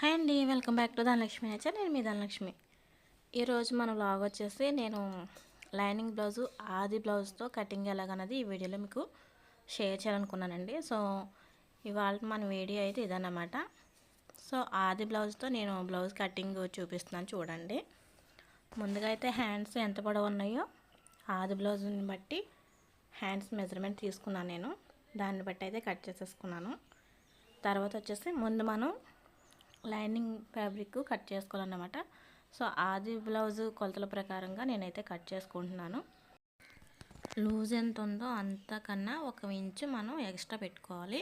Hi అండి welcome back to Dhanalakshmi nature. నేను మీ ధనలక్ష్మి. ఈరోజు మన బ్లాగ్ వచ్చేసి నేను లైనింగ్ బ్లౌజు ఆది బ్లౌజ్తో కటింగ్ ఎలాగన్నది ఈ వీడియోలో మీకు షేర్ చేయాలనుకున్నానండి. సో ఇవాళ మన వీడియో అయితే ఇదన్నమాట. సో ఆది బ్లౌజ్తో నేను బ్లౌజ్ కటింగ్ చూపిస్తున్నాను చూడండి. ముందుగా అయితే హ్యాండ్స్ ఎంత పొడవు ఉన్నాయో ఆది బ్లౌజ్ని బట్టి హ్యాండ్స్ మెజర్మెంట్ తీసుకున్నాను నేను. దాన్ని బట్టి అయితే కట్ చేసేసుకున్నాను. తర్వాత వచ్చేసి ముందు మనం లైనింగ్ ఫ్యాబ్రిక్ కట్ చేసుకోవాలన్నమాట. సో ఆది బ్లౌజ్ కొలతల ప్రకారంగా నేనైతే కట్ చేసుకుంటున్నాను. లూజ్ ఎంత ఉందో అంతకన్నా ఒక ఇంచు మనం ఎక్స్ట్రా పెట్టుకోవాలి.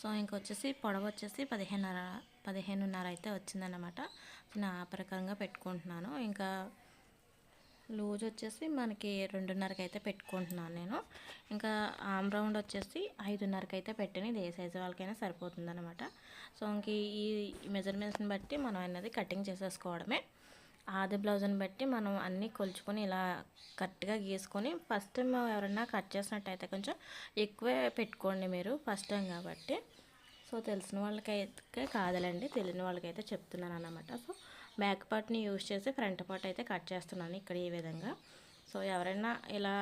సో ఇంకొచ్చేసి పొడవు వచ్చేసి పదిహేనున్నర పదిహేనున్నర అయితే వచ్చిందన్నమాట. నేను ఆ ప్రకారంగా పెట్టుకుంటున్నాను. ఇంకా లూజ్ వచ్చేసి మనకి రెండున్నరకి అయితే పెట్టుకుంటున్నాను నేను. ఇంకా ఆమ్ రౌండ్ వచ్చేసి ఐదున్నరకి అయితే పెట్టిన. ఇది ఏ సైజు వాళ్ళకైనా సరిపోతుంది అనమాట సో ఇంక ఈ మెజర్మెంట్స్ని బట్టి మనం అనేది కటింగ్ చేసేసుకోవడమే. ఆది బ్లౌజ్ని బట్టి మనం అన్నీ కొలుచుకొని ఇలా కరెక్ట్గా గీసుకొని ఫస్ట్ టైం ఎవరైనా కట్ చేసినట్టయితే కొంచెం ఎక్కువే పెట్టుకోండి మీరు ఫస్ట్ టైం కాబట్టి. సో తెలిసిన వాళ్ళకైతే కాదులండి. తెలియని వాళ్ళకైతే చెప్తున్నాను అనమాట సో బ్యాక్ పార్ట్ని యూజ్ చేసి ఫ్రంట్ పార్ట్ అయితే కట్ చేస్తున్నాను ఇక్కడ ఈ విధంగా. సో ఎవరైనా ఇలా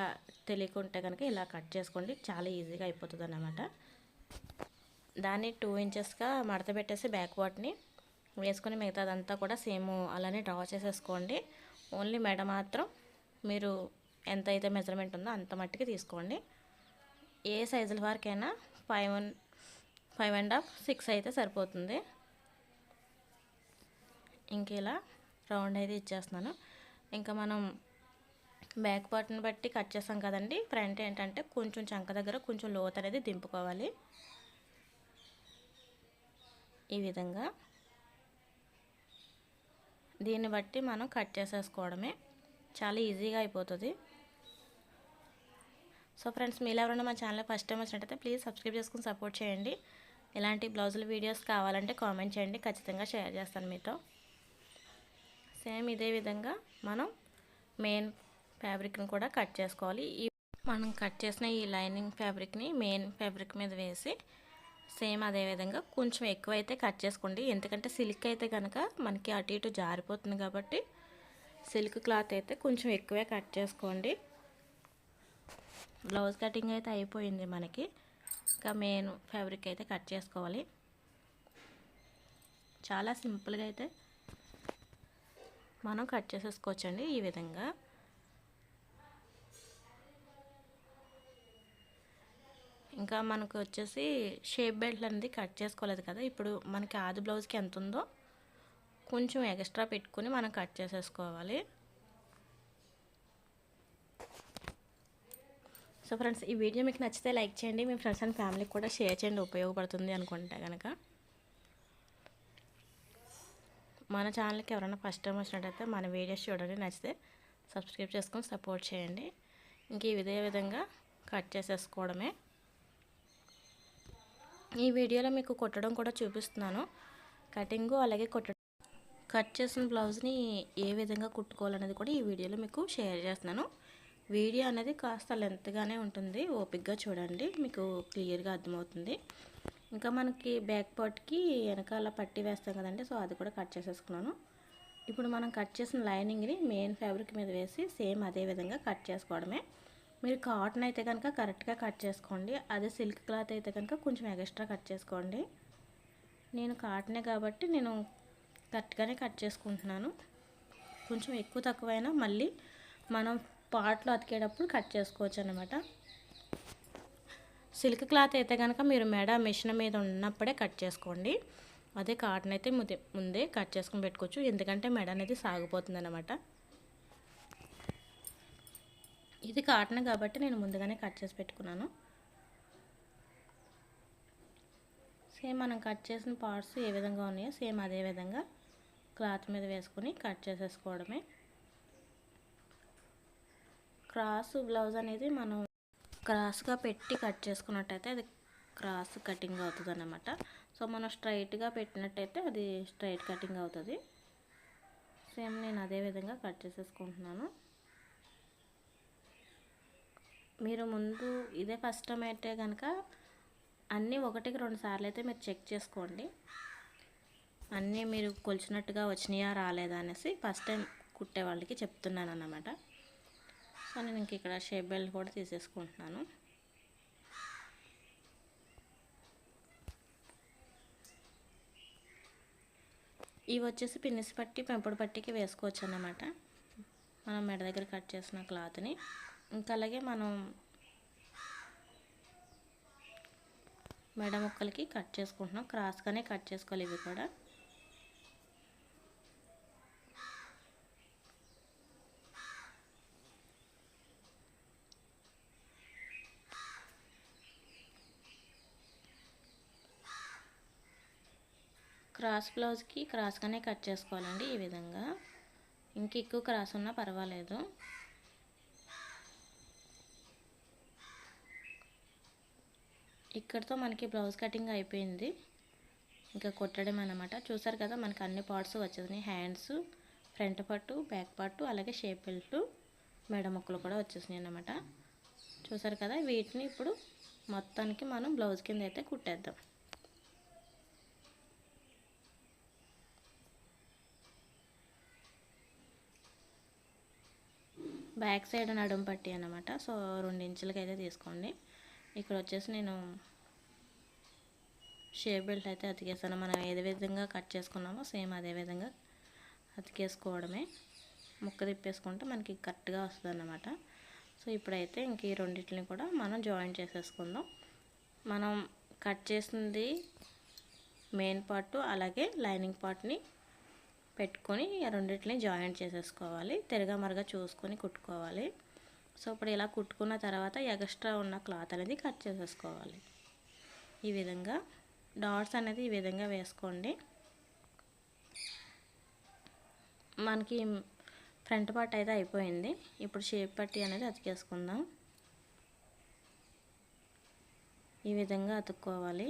తెలియకుంటే కనుక ఇలా కట్ చేసుకోండి చాలా ఈజీగా అయిపోతుంది అన్నమాట దాన్ని టూ ఇంచెస్గా మడత పెట్టేసి బ్యాక్ పార్ట్ని వేసుకొని మిగతాదంతా కూడా సేమ్ అలానే డ్రా చేసేసుకోండి. ఓన్లీ మెడ మాత్రం మీరు ఎంత అయితే మెజర్మెంట్ ఉందో అంత మట్టికి తీసుకోండి. ఏ సైజుల వరకైనా five one five and half six అయితే సరిపోతుంది. ఇంక ఇలా రౌండ్ అయితే ఇచ్చేస్తున్నాను. ఇంకా మనం బ్యాక్ పార్ట్ని బట్టి కట్ చేస్తాం కదండి. ఫ్రంట్ ఏంటంటే కొంచెం చంక దగ్గర కొంచెం లోత్ అనేది దింపుకోవాలి. ఈ విధంగా దీన్ని బట్టి మనం కట్ చేసేసుకోవడమే. చాలా ఈజీగా అయిపోతుంది. సో ఫ్రెండ్స్ మీరు ఎవరైనా మా ఛానల్ ఫస్ట్ టైం వచ్చినట్టయితే ప్లీజ్ సబ్స్క్రైబ్ చేసుకుని సపోర్ట్ చేయండి. ఇలాంటి బ్లౌజుల వీడియోస్ కావాలంటే కామెంట్ చేయండి. ఖచ్చితంగా షేర్ చేస్తాను మీతో. సేమ్ ఇదే విధంగా మనం మెయిన్ ఫ్యాబ్రిక్ని కూడా కట్ చేసుకోవాలి. ఈ మనం కట్ చేసిన ఈ లైనింగ్ ఫ్యాబ్రిక్ని మెయిన్ ఫ్యాబ్రిక్ మీద వేసి సేమ్ అదే విధంగా కొంచెం ఎక్కువ అయితే కట్ చేసుకోండి. ఎందుకంటే సిల్క్ అయితే కనుక మనకి అటు ఇటు జారిపోతుంది కాబట్టి సిల్క్ క్లాత్ అయితే కొంచెం ఎక్కువే కట్ చేసుకోండి. బ్లౌజ్ కటింగ్ అయితే అయిపోయింది మనకి. ఇంకా మెయిన్ ఫ్యాబ్రిక్ అయితే కట్ చేసుకోవాలి. చాలా సింపుల్గా అయితే మనం కట్ చేసేసుకోవచ్చండి ఈ విధంగా. ఇంకా మనకు వచ్చేసి షేప్ బెల్ట్ అనేది కట్ చేసుకోలేదు కదా ఇప్పుడు మనకి ఆది బ్లౌజ్కి ఎంత ఉందో కొంచెం ఎక్స్ట్రా పెట్టుకుని మనం కట్ చేసేసుకోవాలి. సో ఫ్రెండ్స్ ఈ వీడియో మీకు నచ్చితే లైక్ చేయండి మీ ఫ్రెండ్స్ అండ్ ఫ్యామిలీకి కూడా షేర్ చేయండి ఉపయోగపడుతుంది అనుకుంటే కనుక మన ఛానల్కి ఎవరైనా ఫస్ట్ టైం వచ్చినట్టయితే మన వీడియోస్ చూడండి నచ్చితే సబ్స్క్రైబ్ చేసుకొని సపోర్ట్ చేయండి. ఇంక ఇదే విధంగా కట్ చేసేసుకోవడమే. ఈ వీడియోలో మీకు కుట్టడం కూడా చూపిస్తున్నాను. కటింగు అలాగే కుట్టడం కట్ చేసిన బ్లౌజ్ని ఏ విధంగా కుట్టుకోవాలనేది కూడా ఈ వీడియోలో మీకు షేర్ చేస్తున్నాను. వీడియో అనేది కాస్త లెంత్గానే ఉంటుంది ఓపిక్గా చూడండి మీకు క్లియర్గా అర్థమవుతుంది. ఇంకా మనకి బ్యాక్ పార్ట్కి వెనకాల పట్టి వేస్తాం కదండి సో అది కూడా కట్ చేసేసుకున్నాను. ఇప్పుడు మనం కట్ చేసిన లైనింగ్ని మెయిన్ ఫ్యాబ్రిక్ మీద వేసి సేమ్ అదే విధంగా కట్ చేసుకోవడమే. మీరు కాటన్ అయితే కనుక కరెక్ట్గా కట్ చేసుకోండి అదే సిల్క్ క్లాత్ అయితే కనుక కొంచెం ఎక్స్ట్రా కట్ చేసుకోండి. నేను కాటనే కాబట్టి నేను కరెక్ట్గానే కట్ చేసుకుంటున్నాను. కొంచెం ఎక్కువ తక్కువైనా మళ్ళీ మనం పాట్లో అతికేటప్పుడు కట్ చేసుకోవచ్చు అనమాట సిల్క్ క్లాత్ అయితే కనుక మీరు మెడ మిషన్ మీద ఉన్నప్పుడే కట్ చేసుకోండి. అదే కాటన్ అయితే ముందే ముందే కట్ చేసుకుని పెట్టుకోవచ్చు. ఎందుకంటే మెడ అనేది సాగిపోతుంది అనమాట ఇది కాటన్ కాబట్టి నేను ముందుగానే కట్ చేసి పెట్టుకున్నాను. సేమ్ మనం కట్ చేసిన పార్ట్స్ ఏ విధంగా ఉన్నాయో సేమ్ అదే విధంగా క్లాత్ మీద వేసుకుని కట్ చేసేసుకోవడమే. క్రాస్ బ్లౌజ్ అనేది మనం క్రాస్గా పెట్టి కట్ చేసుకున్నట్టయితే అది క్రాస్ కటింగ్ అవుతుంది అనమాట సో మనం స్ట్రైట్గా పెట్టినట్టయితే అది స్ట్రైట్ కటింగ్ అవుతుంది. సేమ్ నేను అదే విధంగా కట్ చేసేసుకుంటున్నాను. మీరు ముందు ఇదే ఫస్ట్ టైం అయితే కనుక అన్నీ ఒకటికి రెండు సార్లు అయితే మీరు చెక్ చేసుకోండి. అన్నీ మీరు కొలిచినట్టుగా వచ్చినాయా రాలేదా అనేసి ఫస్ట్ టైం కుట్టే వాళ్ళకి చెప్తున్నాను అన్నమాట సో నేను ఇంక ఇక్కడ షేప్ బెల్ట్ కూడా తీసేసుకుంటున్నాను. ఇవి వచ్చేసి పిన్నిస్ పట్టి పెంపుడు పట్టికి వేసుకోవచ్చు అన్నమాట మనం మెడ దగ్గర కట్ చేసిన క్లాత్ని. ఇంకా అలాగే మనం మెడ ముక్కలకి కట్ చేసుకుంటున్నాం. క్రాస్గానే కట్ చేసుకోవాలి ఇవి కూడా. క్రాస్ బ్లౌజ్కి క్రాస్గానే కట్ చేసుకోవాలండి ఈ విధంగా. ఇంక ఎక్కువ క్రాస్ ఉన్నా పర్వాలేదు. ఇక్కడితో మనకి బ్లౌజ్ కటింగ్ అయిపోయింది. ఇంకా కుట్టడం అనమాట చూసారు కదా మనకి అన్ని పార్ట్స్ వచ్చేసినాయి. హ్యాండ్స్ ఫ్రంట్ పట్టు బ్యాక్ పట్టు అలాగే షేప్ బెల్ట్ మెడ ముక్కలు కూడా వచ్చేసినాయి అనమాట చూసారు కదా వీటిని ఇప్పుడు మొత్తానికి మనం బ్లౌజ్ కింద అయితే కుట్టేద్దాం. బ్యాక్ సైడ్ నడుము పట్టి అనమాట సో రెండించులకి అయితే తీసుకోండి. ఇక్కడ వచ్చేసి నేను షేప్ బెల్ట్ అయితే అతికేస్తాను. మనం ఏ విధంగా కట్ చేసుకున్నామో సేమ్ అదే విధంగా అతికేసుకోవడమే. ముక్క తిప్పేసుకుంటే మనకి కరెక్ట్గా వస్తుంది అన్నమాట సో ఇప్పుడైతే ఇంక ఈ రెండింటిని కూడా మనం జాయిన్ చేసేసుకుందాం. మనం కట్ చేసింది మెయిన్ పార్ట్ అలాగే లైనింగ్ పార్ట్ని పెట్టుకొని రెండింటిని జాయింట్ చేసేసుకోవాలి. తిరగా మరగా చూసుకొని కుట్టుకోవాలి. సో ఇప్పుడు ఇలా కుట్టుకున్న తర్వాత ఎక్స్ట్రా ఉన్న క్లాత్ అనేది కట్ చేసేసుకోవాలి. ఈ విధంగా డాట్స్ అనేది ఈ విధంగా వేసుకోండి. మనకి ఫ్రంట్ పార్ట్ అయితే అయిపోయింది. ఇప్పుడు షేప్ పట్టి అనేది అతికేసుకుందాం. ఈ విధంగా అతుక్కోవాలి.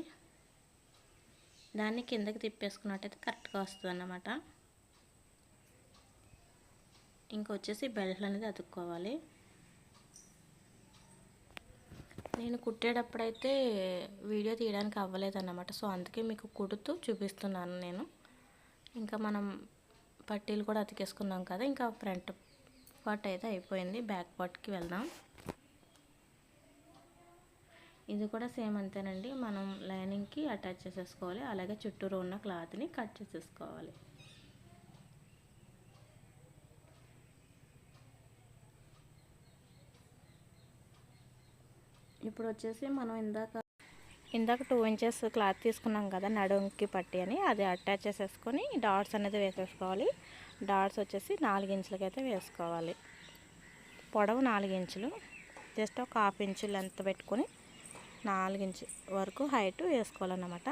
దాన్ని కిందకి తిప్పేసుకున్నట్టయితే కరెక్ట్గా వస్తుంది అన్నమాట ఇంకొచ్చేసి బెల్ట్లు అనేది అతుక్కోవాలి. నేను కుట్టేటప్పుడైతే వీడియో తీయడానికి అవ్వలేదన్నమాట. సో అందుకే మీకు కుడుతూ చూపిస్తున్నాను నేను. ఇంకా మనం పట్టీలు కూడా అతికేసుకున్నాం కదా ఇంకా ఫ్రంట్ పార్ట్ అయితే అయిపోయింది. బ్యాక్ పార్ట్కి వెళ్దాం. ఇది కూడా సేమ్ అంతేనండి. మనం లైనింగ్కి అటాచ్ చేసేసుకోవాలి. అలాగే చుట్టూరు ఉన్న క్లాత్ని కట్ చేసేసుకోవాలి. ఇప్పుడు వచ్చేసి మనం ఇందాక ఇందాక టూ ఇంచెస్ క్లాత్ తీసుకున్నాం కదా నడుంకి పట్టి అని అది అటాచ్ చేసేసుకొని డాట్స్ అనేది వేసేసుకోవాలి. డాట్స్ వచ్చేసి నాలుగు ఇంచులకైతే వేసుకోవాలి. పొడవు నాలుగు ఇంచులు. జస్ట్ ఒక హాఫ్ ఇంచు లెంత్ పెట్టుకొని నాలుగు ఇంచు వరకు హైట్ వేసుకోవాలన్నమాట.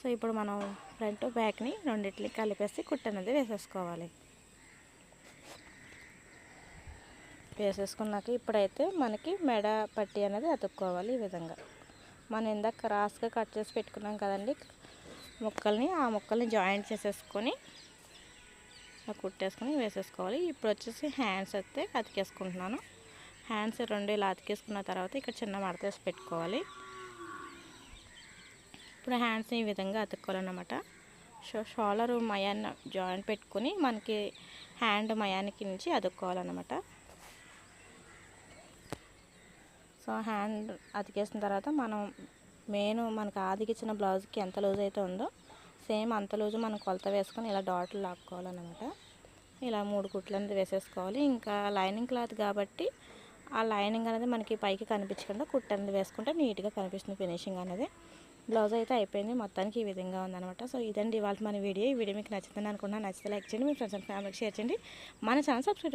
సో ఇప్పుడు మనం ఫ్రంట్ బ్యాక్ని రెండింటిని కలిపేసి కుట్టనేది వేసేసుకోవాలి. వేసేసుకున్నాక ఇప్పుడైతే మనకి మెడ పట్టి అనేది అతుక్కోవాలి ఈ విధంగా. మనం ఇందాక క్రాస్గా కట్ చేసి పెట్టుకున్నాం కదండి ముక్కల్ని ఆ ముక్కల్ని జాయింట్ చేసేసుకొని కుట్టేసుకొని వేసేసుకోవాలి. ఇప్పుడు వచ్చేసి హ్యాండ్స్ అయితే అతికేసుకుంటున్నాను. హ్యాండ్స్ రెండు ఇలా అతికేసుకున్న తర్వాత ఇక్కడ చిన్న మడతేసి పెట్టుకోవాలి. ఇప్పుడు హ్యాండ్స్ ఈ విధంగా అతుక్కోవాలన్నమాట. షో షోలర్ మయాన్ని జాయింట్ పెట్టుకొని మనకి హ్యాండ్ మయానికి నుంచి అతుక్కోవాలన్నమాట. సో హ్యాండ్ అతికేసిన తర్వాత మనం మెయిన్ మనకు ఆదికిచ్చిన బ్లౌజ్కి ఎంత లూజ్ అయితే ఉందో సేమ్ అంత లూజు మనం కొలత వేసుకొని ఇలా డాట్లు లాక్కోవాలన్నమాట. ఇలా మూడు కుట్లు అనేది వేసేసుకోవాలి. ఇంకా లైనింగ్ క్లాత్ కాబట్టి ఆ లైనింగ్ అనేది మనకి పైకి కనిపించకుండా కుట్టు అనేది వేసుకుంటే నీట్గా కనిపిస్తుంది ఫినిషింగ్ అనేది. బ్లౌజ్ అయితే అయిపోయింది. మొత్తానికి ఈ విధంగా ఉందన్నమాట. సో ఇదండి ఇవాళ మన వీడియో. ఈ వీడియో మీకు నచ్చిందని అనుకున్నా నచ్చితే లైక్ చేయండి. మీ ఫ్రెండ్స్ అండ్ ఫ్యామిలీకి షేర్ చేయండి. మన ఛానల్ సబ్స్క్రైబ్